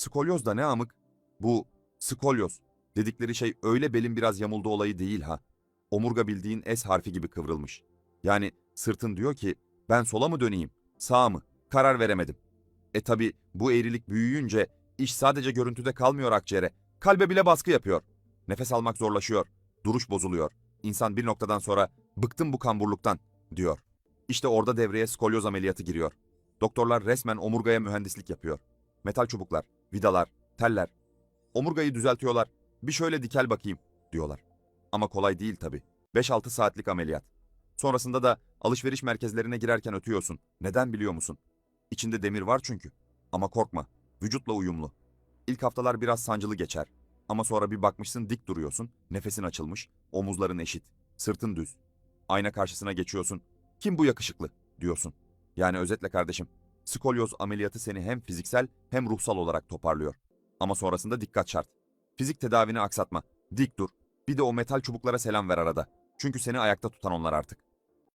Skolyoz da ne amık? Bu skolyoz dedikleri şey öyle belin biraz yamuldu olayı değil ha. Omurga bildiğin S harfi gibi kıvrılmış. Yani sırtın diyor ki ben sola mı döneyim, sağa mı? Karar veremedim. E tabi bu eğrilik büyüyünce iş sadece görüntüde kalmıyor akciğere. Kalbe bile baskı yapıyor. Nefes almak zorlaşıyor. Duruş bozuluyor. İnsan bir noktadan sonra bıktım bu kamburluktan diyor. İşte orada devreye skolyoz ameliyatı giriyor. Doktorlar resmen omurgaya mühendislik yapıyor. Metal çubuklar, vidalar, teller. Omurgayı düzeltiyorlar. Bir şöyle dikel bakayım diyorlar. Ama kolay değil tabii. 5-6 saatlik ameliyat. Sonrasında da alışveriş merkezlerine girerken ötüyorsun. Neden biliyor musun? İçinde demir var çünkü. Ama korkma. Vücutla uyumlu. İlk haftalar biraz sancılı geçer. Ama sonra bir bakmışsın dik duruyorsun. Nefesin açılmış. Omuzların eşit. Sırtın düz. Ayna karşısına geçiyorsun. Kim bu yakışıklı? diyorsun. Yani özetle kardeşim. Skolyoz ameliyatı seni hem fiziksel hem ruhsal olarak toparlıyor. Ama sonrasında dikkat şart. Fizik tedavini aksatma. Dik dur. Bir de o metal çubuklara selam ver arada. Çünkü seni ayakta tutan onlar artık.